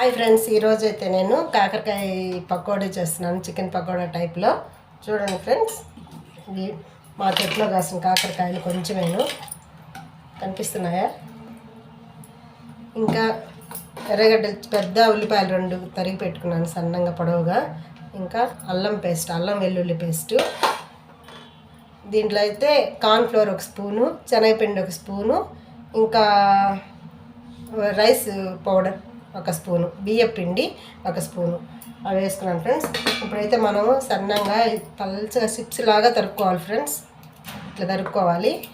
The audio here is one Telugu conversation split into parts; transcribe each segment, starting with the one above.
హాయ్ ఫ్రెండ్స్ ఈరోజు అయితే నేను కాకరకాయ పకోడీ చేస్తున్నాను చికెన్ పకోడా టైప్లో చూడండి ఫ్రెండ్స్ ఇవి మా చెట్లో కాసిన కాకరకాయలు కొంచెమేను. కనిపిస్తున్నాయా? ఇంకా ఎర్రగడ్డ పెద్ద ఉల్లిపాయలు రెండు తరిగి పెట్టుకున్నాను సన్నంగా పొడవుగా. ఇంకా అల్లం పేస్ట్ అల్లం వెల్లుల్లి పేస్టు. దీంట్లో అయితే కార్న్ఫ్లోర్ ఒక స్పూను శనగపిండి ఒక స్పూను ఇంకా రైస్ పౌడర్ ఒక స్పూను. బియ్యం పిండి ఒక స్పూను. అవి వేసుకున్నాం ఫ్రెండ్స్. ఇప్పుడైతే మనము సన్నంగా పల్చగా చిప్స్ లాగా తరుక్కోవాలి ఫ్రెండ్స్. ఇట్లా తరుక్కోవాలి.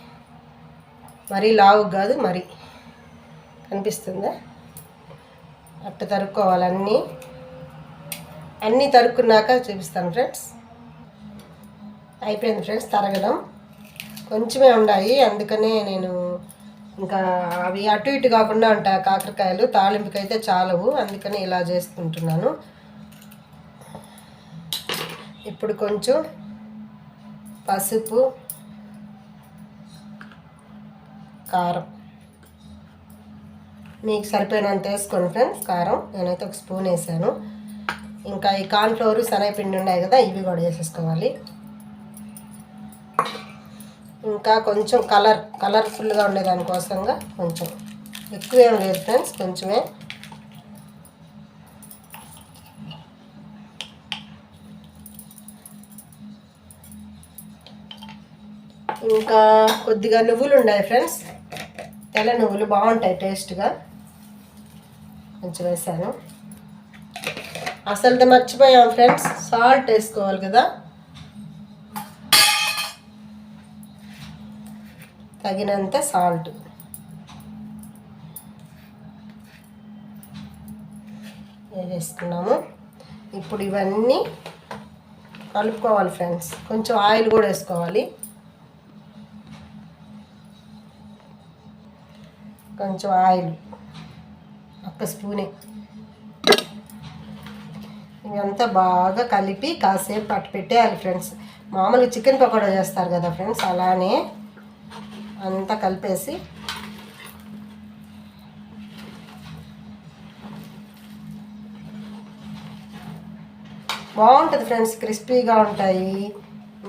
మరీ లావు కాదు మరి. కనిపిస్తుందా? అట్ట తరుక్కోవాలి అన్నీ. అన్నీ తరుక్కున్నాక చూపిస్తాను ఫ్రెండ్స్. అయిపోయింది ఫ్రెండ్స్ తరగడం. కొంచెమే ఉన్నాయి అందుకనే నేను ఇంకా అవి అటు ఇటు కాకుండా ఉంటాయి కాకరకాయలు తాలింపుకైతే అయితే చాలవు. అందుకని ఇలా చేసుకుంటున్నాను. ఇప్పుడు కొంచెం పసుపు కారం. మీకు సరిపోయినంత వేసుకోండి ఫ్రెండ్స్ కారం. నేనైతే ఒక స్పూన్ వేసాను. ఇంకా ఈ కార్న్ఫ్లవర్ శనగపిండి ఉన్నాయి కదా ఇవి కూడా వేసేసుకోవాలి. ఇంకా కొంచెం కలర్ కలర్ఫుల్గా ఉండేదానికోసంగా కొంచెం ఎక్కువేం లేదు ఫ్రెండ్స్ కొంచెమే. ఇంకా కొద్దిగా నువ్వులు ఉన్నాయి ఫ్రెండ్స్. తెల్ల నువ్వులు బాగుంటాయి టేస్ట్గా. కొంచెం వేసాను. అసలు మర్చిపోయాం ఫ్రెండ్స్ సాల్ట్ వేసుకోవాలి కదా. తగినంత సాల్ట్. వేసుకున్నాము? ఇప్పుడు ఇవన్నీ కలుపుకోవాలి ఫ్రెండ్స్. కొంచెం ఆయిల్ కూడా వేసుకోవాలి. కొంచెం ఆయిల్. ఒక్క స్పూనే. ఇవంతా బాగా కలిపి కాసేపు అట్టు పెట్టేయాలి ఫ్రెండ్స్. మామూలుగా చికెన్ పకోడా చేస్తారు కదా ఫ్రెండ్స్ అలానే అంతా కలిపేసి బాగుంటుంది ఫ్రెండ్స్ క్రిస్పీగా ఉంటాయి.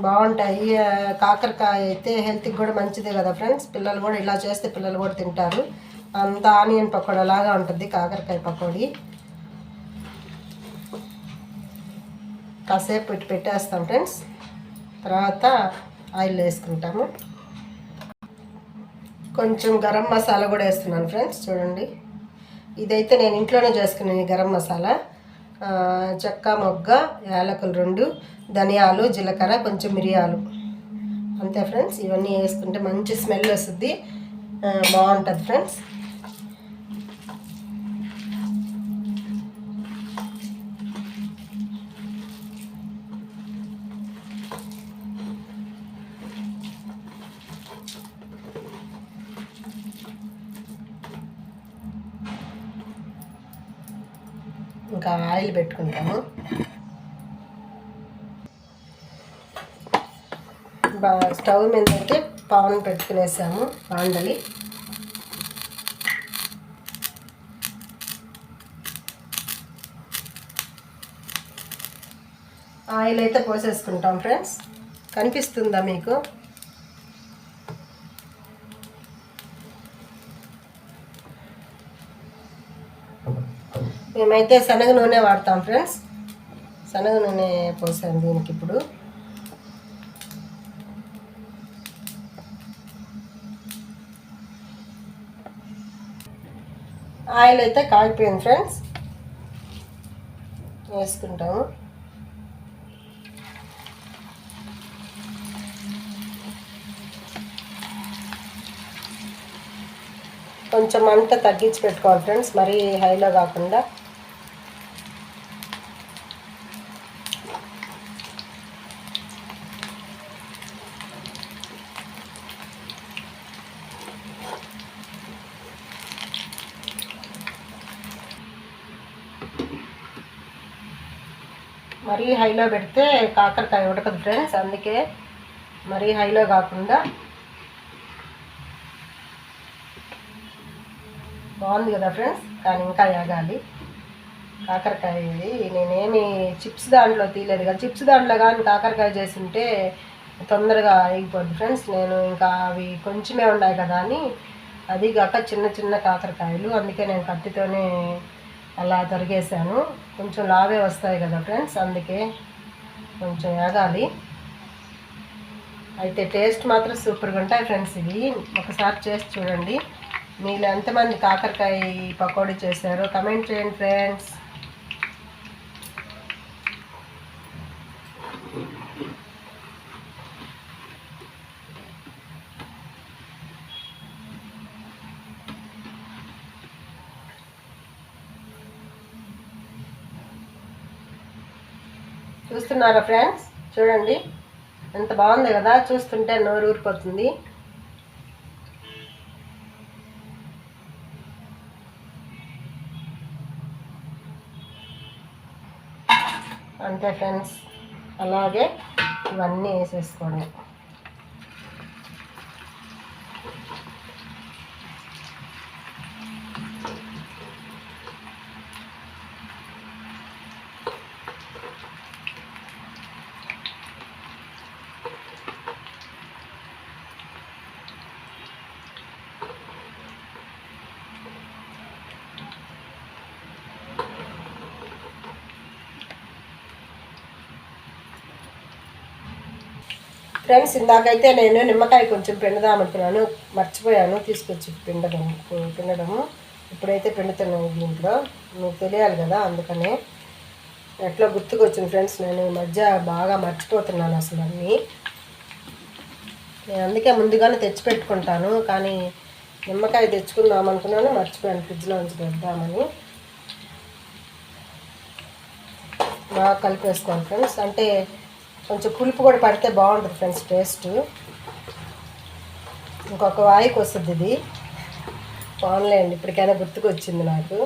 బాగుంటాయి. కాకరకాయ అయితే హెల్త్కి కూడా మంచిదే కదా ఫ్రెండ్స్. పిల్లలు కూడా ఇలా చేస్తే పిల్లలు కూడా తింటారు. అంత ఆనియన్ పకోడా లాగా ఉంటుంది కాకరకాయ పకోడీ. కాసేపు పెట్టి పెట్టేస్తాం ఫ్రెండ్స్. తర్వాత ఆయిల్ వేసుకుంటాము. కొంచెం గరం మసాలా కూడా వేస్తున్నాను ఫ్రెండ్స్ చూడండి. ఇదైతే నేను ఇంట్లోనే చేసుకున్నాను ఈ గరం మసాలా. చెక్క మొగ్గ యాలకులు రెండు ధనియాలు జీలకర్ర కొంచెం మిరియాలు. అంతే ఫ్రెండ్స్ ఇవన్నీ వేసుకుంటే మంచి స్మెల్ వస్తుంది. బాగుంటుంది ఫ్రెండ్స్. ఇంకా ఆయిల్ పెట్టుకుంటాము. స్టవ్ మీద అయితే పాన్ పెట్టుకునేసాము బాండలి ఆయిల్ అయితే పోసేసుకుంటాం ఫ్రెండ్స్. కనిపిస్తుందా మీకు? మేమైతే శనగ నూనె వాడతాం ఫ్రెండ్స్. శనగ నూనె పోసాను దీనికి ఇప్పుడు. ఆయిల్ అయితే కాగిపోయింది ఫ్రెండ్స్. వేసుకుంటాము. కొంచెం అంతా తగ్గించి పెట్టుకోవాలి ఫ్రెండ్స్. మరీ హైలో కాకుండా మరీ హైలో పెడితే కాకరకాయ ఉడకదు ఫ్రెండ్స్ అందుకే మరీ హైలో కాకుండా బాగుంది కదా ఫ్రెండ్స్ కానీ ఇంకా ఏగాలి కాకరకాయ ఇది. నేనేమి చిప్స్ దాంట్లో తీయలేదు కదా చిప్స్ దాంట్లో కానీ కాకరకాయ చేసింటే తొందరగా అయిపోద్ది ఫ్రెండ్స్ నేను ఇంకా అవి కొంచెమే ఉన్నాయి కదా అని. అది కాక చిన్న చిన్న కాకరకాయలు. అందుకే నేను కత్తితోనే అలా తరిగేసాను. కొంచెం లావే వస్తాయి కదా ఫ్రెండ్స్ అందుకే కొంచెం ఏగాలి అయితే టేస్ట్ మాత్రం సూపర్గా ఉంటాయి ఫ్రెండ్స్ ఇవి. ఒకసారి చేసి చూడండి. మీరు ఎంతమంది కాకరకాయ పకోడీ చేశారో కమెంట్ చేయండి ఫ్రెండ్స్. చూస్తున్నారా ఫ్రెండ్స్? చూడండి. ఎంత బాగుంది కదా? చూస్తుంటే నోరు ఊరిపోతుంది. అంతే ఫ్రెండ్స్. అలాగే ఇవన్నీ వేసేసుకోండి. ఫ్రెండ్స్ ఇందాకైతే నేను నిమ్మకాయ కొంచెం పిండదామనుకున్నాను మర్చిపోయాను తీసుకొచ్చి పిండడం పిండడము ఇప్పుడైతే పిండుతున్నాను దీంట్లో. మీకు తెలియాలి కదా అందుకనే ఎట్లా గుర్తుకొచ్చింది ఫ్రెండ్స్ నేను ఈ మధ్య బాగా మర్చిపోతున్నాను అసలు అన్నీ. నేను అందుకే ముందుగానే తెచ్చి పెట్టుకుంటాను కానీ నిమ్మకాయ తెచ్చుకుందాం అనుకున్నాను మర్చిపోయాను ఫ్రిడ్జ్లో ఉంచి పెడదామని. బాగా కలిపేసుకోవాలి ఫ్రెండ్స్. అంటే కొంచెం పులుపు కూడా పడితే బాగుంటుంది ఫ్రెండ్స్ టేస్ట్. ఇంకొక వాయికి వస్తుంది ఇది. బాగుంలేండి ఇప్పటికైనా గుర్తుకొచ్చింది నాకు.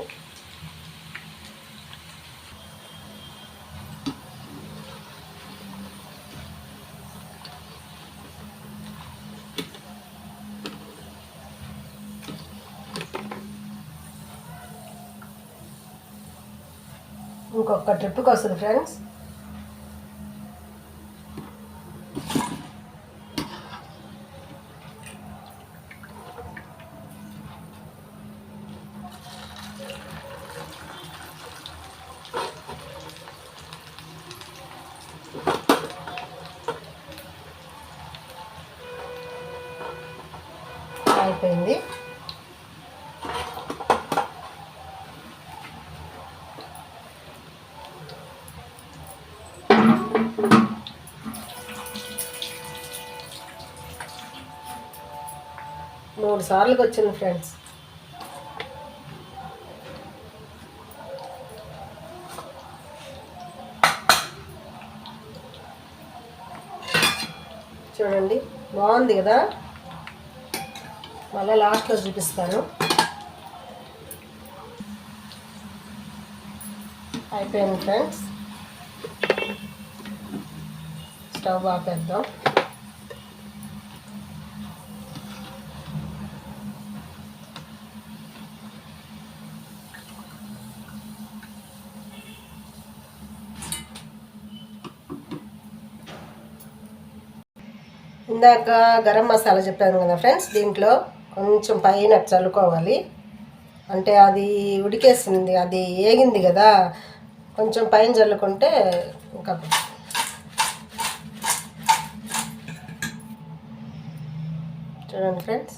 ఇంకొక ట్రిప్కి వస్తుంది ఫ్రెండ్స్. అయిపోయింది మూడు సార్లుకి వచ్చింది ఫ్రెండ్స్. చూడండి బాగుంది కదా? మళ్ళీ లాస్ట్లో చూపిస్తాను. అయిపోయింది ఫ్రెండ్స్. స్టవ్ ఆపేద్దాం. ఇందాక గరం మసాలా చెప్పాను కదా ఫ్రెండ్స్ దీంట్లో కొంచెం పైన చల్లుకోవాలి. అంటే అది ఉడికేసింది అది ఏగింది కదా కొంచెం పైన చల్లుకుంటే ఇంకా చూడండి ఫ్రెండ్స్.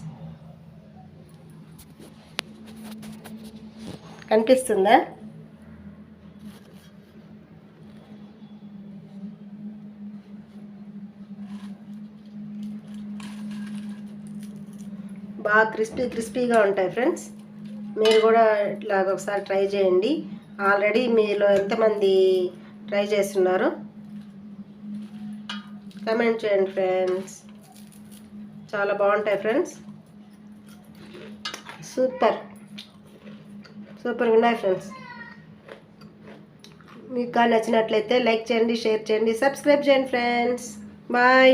కనిపిస్తుందా? బాగా క్రిస్పీ క్రిస్పీగా ఉంటాయి ఫ్రెండ్స్. మీరు కూడా ఇట్లాగ ఒకసారి ట్రై చేయండి. ఆల్రెడీ మీలో ఎంతమంది ట్రై చేస్తున్నారు? కమెంట్ చేయండి ఫ్రెండ్స్. చాలా బాగుంటాయి ఫ్రెండ్స్. సూపర్. సూపర్గా ఉన్నాయి ఫ్రెండ్స్. మీకు నచ్చినట్లయితే లైక్ చేయండి షేర్ చేయండి సబ్స్క్రైబ్ చేయండి ఫ్రెండ్స్. బాయ్.